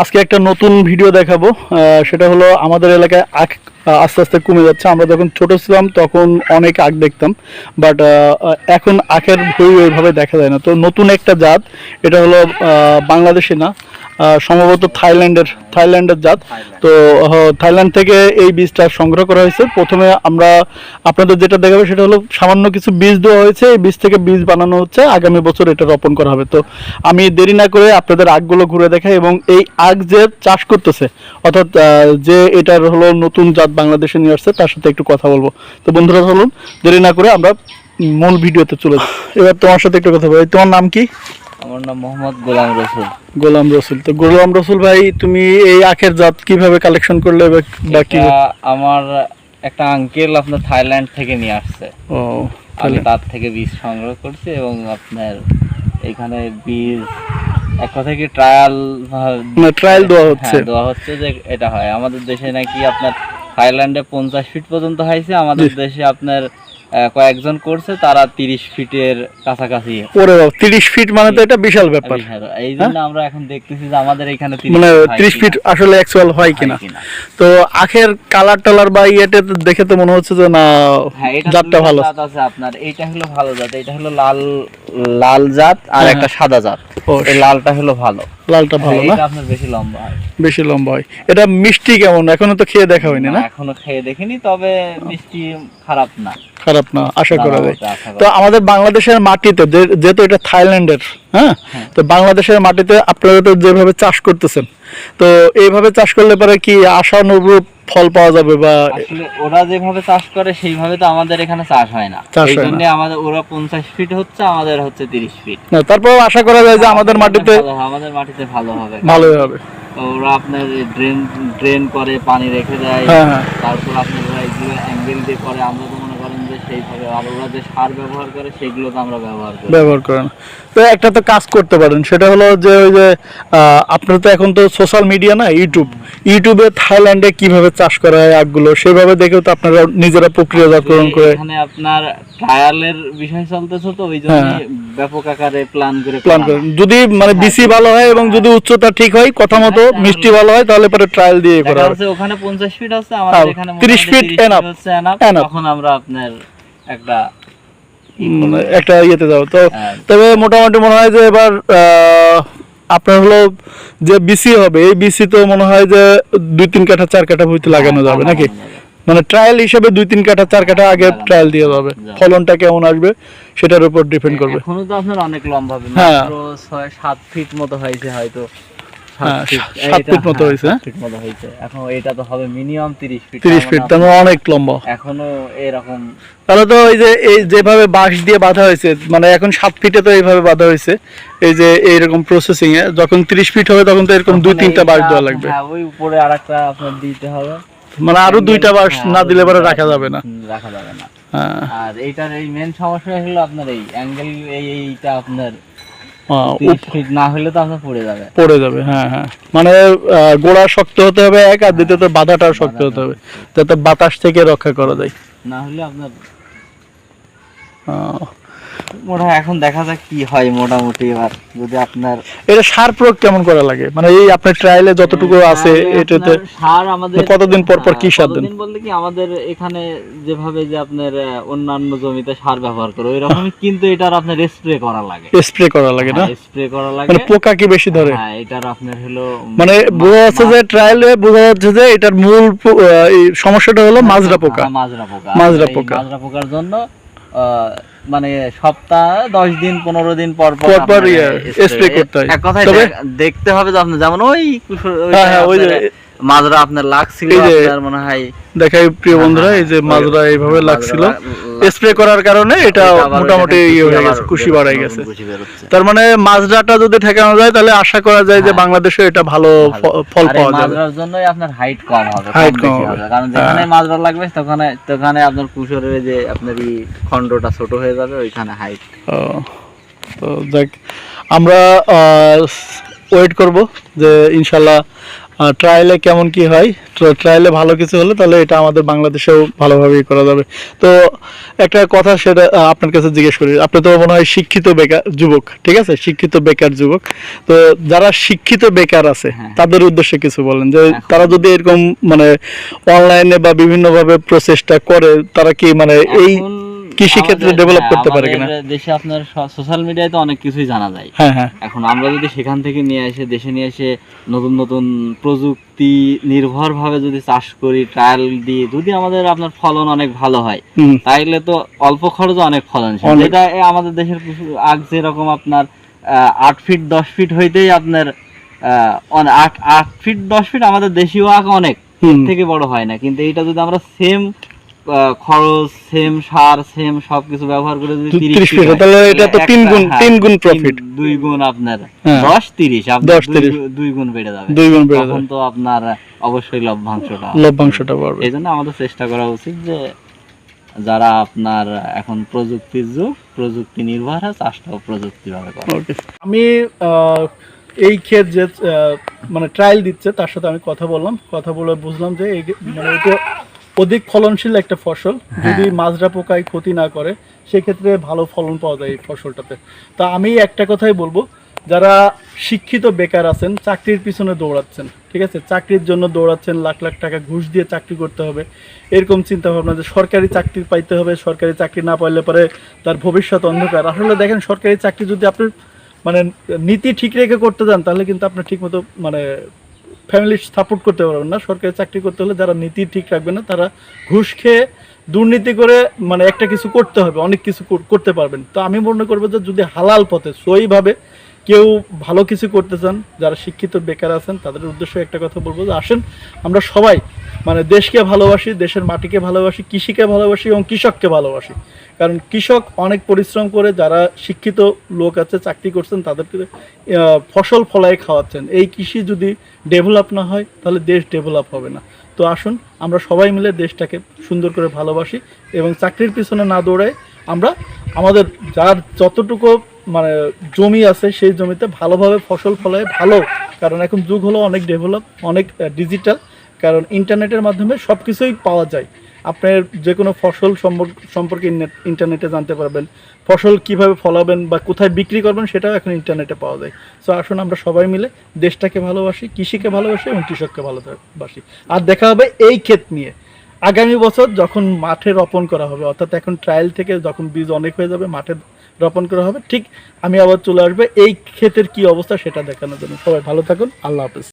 আজকে একটা নতুন ভিডিও দেখাবো। সেটা হলো আমাদের এলাকায় আখ আস্তে আস্তে কমে যাচ্ছে। আমরা যখন ছোট ছিলাম তখন অনেক আখ দেখতাম বাট এখন আখের ভয় ওইভাবে দেখা যায় না। তো নতুন একটা জাত, এটা হলো বাংলাদেশে না সম্ভবত থাইল্যান্ডের থাইল্যান্ডের জাত। তো থাইল্যান্ড থেকে এই বীজটা সংগ্রহ করা হয়েছে। প্রথমে আমরা আপনাদের যেটা দেখাবো সেটা হলো সামান্য কিছু বীজ দেওয়া হয়েছে। এই বীজ থেকে বীজ বানানো হচ্ছে। আগামী বছর এটা রোপণ করা হবে। তো আমি দেরি না করে আপনাদের আগগুলো ঘুরে দেখাই এবং এই আগ যে চাষ করতেছে অর্থাৎ আহ, যে এটার হলো নতুন জাত বাংলাদেশে নিয়ে আসছে তার সাথে একটু কথা বলব। তো বন্ধুরা চলুন দেরি না করে আমরা মূল ভিডিওতে চলে যাই। এবার তোমার সাথে একটু কথা বলি। তোমার নাম কি? আমার নাম মোহাম্মদ গোলাম রসুল। গোলাম রসুল। তো গোলাম রসুল ভাই তুমি এই আখের জাত কীভাবে কালেকশন করলে বা- কি আমার একটা আঙ্কেল আপনার থাইল্যান্ড থেকে নিয়ে আসছে। ও আমি তার থেকে বীজ সংগ্রহ করছি এবং আপনার এখানে বীজ এক কথা কি ট্রায়াল মানে ট্রায়াল দেওয়া হচ্ছে। দেওয়া হচ্ছে যে এটা হয়। আমাদের দেশে নাকি আপনার থাইল্যান্ডে পঞ্চাশ ফিট পর্যন্ত হয়েছে আমাদের দেশে আপনার কয়েকজন করছে তারা তিরিশ ফিটের কাছাকাছি। ওরে বাবা তিরিশ ফিট মানে তো এটা বিশাল ব্যাপার। এই জন্য আমরা এখন দেখতেছি যে আমাদের এখানে মানে তিরিশ ফিট আসলে অ্যাকচুয়াল হয় হয় কিনা। তো আখের কালার টালার বা ইয়েটা তো দেখে তো মনে হচ্ছে যে না হ্যাঁ জাতটা ভালো। আছে আপনার। এইটা হলো ভালো জাত এটা হলো লাল লাল জাত আর হ্যাঁ, একটা সাদা জাত। এই লালটা হলো ভালো। লালটা ভালো হ্যাঁ, না? আপনার বেশি লম্বা হয়। বেশি লম্বা হয়। এটা মিষ্টি কেমন? এখনও তো খেয়ে দেখা হয়নি না? এখনও খেয়ে দেখিনি তবে মিষ্টি খারাপ না। খারাপ না আশা করা যায়। তো আমাদের বাংলাদেশের মাটিতে যেহেতু এটা থাইল্যান্ডের হ্যাঁ। তো বাংলাদেশের মাটিতে আপনারা তো যেভাবে চাষ করতেছেন তো এইভাবে চাষ করলে পরে কি আশানুরূপ ফল পাওয়া যাবে বা আসলে ওরা যেভাবে চাষ করে সেইভাবে তো আমাদের এখানে চাষ হয় না। এই জন্য আমাদের ওরা পঞ্চাশ ফিট হচ্ছে আমাদের হচ্ছে তিরিশ ফিট না, তারপর আশা করা যায় যে আমাদের মাটিতে আমাদের মাটিতে ভালো হবে। ভালোই হবে। ওরা আপনার ড্রেন ড্রেন করে পানি রেখে দেয়। হ্যাঁ হ্যাঁ। তারপর আপনার এগুলো অ্যাঙ্গেল দিয়ে করে আমরা তো মনে যে সেইভাবে আর ওরা যে সার ব্যবহার করে সেগুলো তো আমরা ব্যবহার করি। ব্যবহার করেন তো একটা তো কাজ করতে পারেন সেটা হলো যে ওই যে আপনার তো এখন তো সোশ্যাল মিডিয়া না ইউটিউব ইউটিউবে থাইল্যান্ডে কীভাবে চাষ করা হয় আগগুলো সেভাবে দেখেও তো আপনারা নিজেরা প্রক্রিয়াজাতকরণ করে এখানে আপনার ট্রায়ালের বিষয় চলতেছে তো ওই জন্য ব্যাপক আকারে প্ল্যান করে প্ল্যান করেন যদি মানে বিসি ভালো হয় এবং যদি উচ্চতা ঠিক হয় কথা মতো মিষ্টি ভালো হয় তাহলে পরে ট্রায়াল দিয়ে করা ওখানে পঞ্চাশ ফিট আছে হ্যাঁ, আমাদের এখানে 30 মোটামুটি feet 30 enough, হচ্ছে enough, enough। তখন আমরা আপনার একটা একটা ইয়েতে যাও তো হ্যাঁ। তবে মোটামুটি মনে হয় যে এবার আপনার হলো যে বিসি হবে এই বিসি তো মনে হয় যে দুই তিন কাঠা চার কাঠা ভুইতে লাগানো যাবে হ্যাঁ, নাকি? মানে ট্রায়াল হিসেবে দুই তিন কাঠা চার কাঠা আগে ট্রায়াল দিয়ে যাবে। ফলনটা কেমন আসবে সেটার উপর ডিপেন্ড করবে। এখনও তো আপনার অনেক লম্বা হবে হ্যাঁ। মাত্র ছয় সাত ফিট মতো হয়েছে হয়তো সাত feet। সাত- সাত এইটা- feet মতো হয়েছে, সাত? মতো হয়েছে। এখন এটা তো হবে মিনিমাম তিরিশ ফিট তিরিশ ফিট তার অনেক লম্বা। এখনও এরকম তাহলে তো ওই যে এই যেভাবে বাঁশ দিয়ে বাঁধা হয়েছে মানে এখন সাত ফিটে তো এইভাবে বাঁধা হয়েছে এই যে এইরকম প্রসেসিং এ যখন তিরিশ ফিট হবে তখন তো এরকম দুই তিনটা বাঁশ দেওয়া লাগবে। হ্যাঁ ওই উপরে আরেকটা আপনার দিতে হবে। মানে আরও দুইটা বাঁশ হ্যাঁ, না দিলে পরে রাখা যাবে না। রাখা যাবে না। হ্যাঁ। আর এইটার এই মেন সমস্যা হলো আপনার এই অ্যাঙ্গেল এই এইটা আপনার না হলে তো আপনার পড়ে যাবে। পড়ে যাবে হ্যাঁ হ্যাঁ। মানে আহ, গোড়া শক্ত হতে হবে এক আর দ্বিতীয়ত বাধাটাও শক্ত হতে হবে। যাতে বাতাস থেকে রক্ষা করা যায়। না হলে আপনার মোটা এখন দেখা যাক কি হয় মোটামুটি এবার যদি আপনার এটা সার প্রয়োগ কেমন করা লাগে? মানে এই আপনার ট্রায়ালে যতটুকু আছে এটাতে সার আমাদের কতদিন পর পর কি সার দেন? বলতে কি আমাদের এখানে যেভাবে যে আপনার অন্যান্য জমিতে সার ব্যবহার করে ওই রকমই কিন্তু এটার আপনার স্প্রে করা লাগে। স্প্রে করা লাগে না? স্প্রে করা লাগে। মানে পোকা কি বেশি ধরে? হ্যাঁ এটার আপনার হলো মানে বোঝা যাচ্ছে যে ট্রায়ালে বোঝা যাচ্ছে যে এটার মূল সমস্যাটা হলো মাজরা পোকা। হ্যাঁ, মাজরা পোকা। মাজরা পোকা। মাজরা পোকার জন্য মানে সপ্তাহ দশ দিন পনেরো দিন পর পর ইয়ে, করতে হয়। এক কথায় দেখতে হবে যে যেমন ওই হ্যাঁ, হ্যাঁ, ওই মাজরা আপনার লাগছিল আপনার মনে হয় দেখাই প্রিয় বন্ধুরা এই যে মাজরা এইভাবে লাগছিল। লাগ- লাগ- স্প্রে করার কারণে এটা মোটামুটি ইয়ে হয়ে গেছে কুশি বাড়াই গেছে। তার মানে মাজরাটা যদি ঠেকানো যায় তাহলে আশা করা যায় যে হ্যাঁ। বাংলাদেশে এটা ভালো ফল পাওয়া যাবে। মাজরার জন্যই আপনার হাইট কম হবে Height কম হবে। কারণ যেখানে হ্যাঁ। মাজরা লাগবে তখন তখন আপনার কুশরের যে আপনার এই খণ্ডটা ছোট হয়ে যাবে ওইখানে হাইট তো যাক আমরা ওয়েট করব যে ইনশাল্লাহ ট্রায়ালে কেমন কি হয়? ট্রায়ালে ভালো কিছু হলে তাহলে এটা আমাদের বাংলাদেশেও ভালোভাবেই করা যাবে। তো একটা কথা সেটা আপনার কাছে জিজ্ঞেস করি। আপনি তো মনে হয় শিক্ষিত বেকার যুবক ঠিক আছে? শিক্ষিত বেকার যুবক। তো যারা শিক্ষিত বেকার আছে হ্যাঁ। তাদের উদ্দেশ্যে কিছু বলেন। যে তারা যদি এরকম মানে অনলাইনে বা বিভিন্নভাবে প্রচেষ্টা করে তারা কি মানে এই কৃষিক্ষেত্রে আমাদের- develop হ্যাঁ, করতে পারে কিনা? দেশে আপনার সোশ্যাল মিডিয়ায় তো অনেক কিছুই জানা যায়। হ্যাঁ হ্যাঁ। এখন আমরা যদি সেখান থেকে নিয়ে এসে দেশে নিয়ে এসে নতুন নতুন প্রযুক্তি নির্ভর ভাবে যদি চাষ করি ট্রায়াল দিই যদি আমাদের আপনার ফলন অনেক ভালো হয় তাইলে তো অল্প খরচে অনেক ফলন। যেটা আমাদের দেশের আগ যেরকম আপনার আট ফিট দশ ফিট হইতেই আপনার আট আট ফিট দশ ফিট আমাদের দেশীয় আখ অনেক থেকে বড় হয় না। কিন্তু এইটা যদি আমরা সেম খরচ সেম সার সেম সবকিছু ব্যবহার করে যদি তো 30 30 ফিট feet, তাহলে এটা তো গুণ- হ্যাঁ, তিন গুণ। দুই গুণ আপনার হ্যাঁ। দশ তিরিশ আপনার 10, দুই 30 গু- গুণ বেড়ে যাবে। দুই গুণ বেড়ে তখন যাবে। তো আপনার অবশ্যই লভ্যাংশটা লভ্যাংশটা বাড়বে। এই জন্য আমাদের চেষ্টা করা উচিত যে যারা আপনার এখন প্রযুক্তির যুগ প্রযুক্তি নির্ভর হয় চাষটাও প্রযুক্তি ভাবে করে আমি আহ, এই ক্ষেত যে আহ, মানে ট্রায়াল দিচ্ছে তার সাথে আমি কথা বললাম। কথা বলে বুঝলাম যে এই মানে এটা অধিক ফলনশীল একটা ফসল। যদি মাজরা পোকায় ক্ষতি না করে সেক্ষেত্রে ভালো ফলন পাওয়া যায় এই ফসলটাতে। তা আমি একটা কথাই বলব যারা শিক্ষিত বেকার আছেন চাকরির পিছনে দৌড়াচ্ছেন ঠিক আছে? চাকরির জন্য দৌড়াচ্ছেন লাখ লাখ টাকা ঘুষ দিয়ে চাকরি করতে হবে। এরকম চিন্তা ভাবনা যে সরকারি চাকরি পাইতে হবে সরকারি চাকরি না পাইলে পরে তার ভবিষ্যৎ অন্ধকার। আসলে দেখেন সরকারি চাকরি যদি আপনার মানে নীতি ঠিক রেখে করতে যান তাহলে কিন্তু আপনার ঠিকমতো মানে ফ্যামিলি সাপোর্ট করতে পারবেন না। সরকারি চাকরি করতে হলে যারা নীতি ঠিক রাখবে না, তারা ঘুষ খেয়ে দুর্নীতি করে মানে একটা কিছু করতে হবে, অনেক কিছু করতে পারবেন। তো আমি মনে করব যে যদি হালাল পথে, সইভাবে কেউ ভালো কিছু করতে চান, যারা শিক্ষিত বেকার আছেন, তাদের উদ্দেশ্যে একটা কথা বলব যে আসেন, আমরা সবাই মানে দেশকে ভালোবাসি, দেশের মাটিকে ভালোবাসি, কৃষিকে ভালোবাসি এবং কৃষককে ভালোবাসি। কারণ কৃষক অনেক পরিশ্রম করে যারা শিক্ষিত লোক আছে, চাকরি করছেন, তাদেরকে ফসল ফলায় খাওয়াচ্ছেন। এই কৃষি যদি ডেভেলপ না হয়, তাহলে দেশ ডেভেলপ হবে না। তো আসুন, আমরা সবাই মিলে দেশটাকে সুন্দর করে ভালোবাসি এবং চাকরির পিছনে না দৌড়াই, আমরা আমাদের যার যতটুকু মানে জমি আছে, সেই জমিতে ভালোভাবে ফসল ফলায় ভালো। কারণ এখন যুগ হলো অনেক ডেভেলপ অনেক ডিজিটাল কারণ ইন্টারনেটের মাধ্যমে সব কিছুই পাওয়া যায়। আপনার যে কোনো ফসল সম্পর্ক- ইন্টারনেটে জানতে পারবেন। ফসল কীভাবে ফলাবেন বা কোথায় বিক্রি করবেন সেটাও এখন ইন্টারনেটে পাওয়া যায়। সো আসুন আমরা সবাই মিলে দেশটাকে ভালোবাসি, কৃষিকে ভালোবাসি এবং কৃষককে ভালোবাসি। আর দেখা হবে এই ক্ষেত নিয়ে। আগামী বছর যখন মাঠে রোপণ করা হবে, অর্থাৎ এখন ট্রায়াল থেকে যখন বীজ অনেক হয়ে যাবে, মাঠে রোপণ করা হবে, ঠিক আমি আবার চলে আসবে। এই ক্ষেতের কি অবস্থা সেটা দেখানোর জন্য। সবাই ভালো থাকুন। আল্লাহ হাফেজ।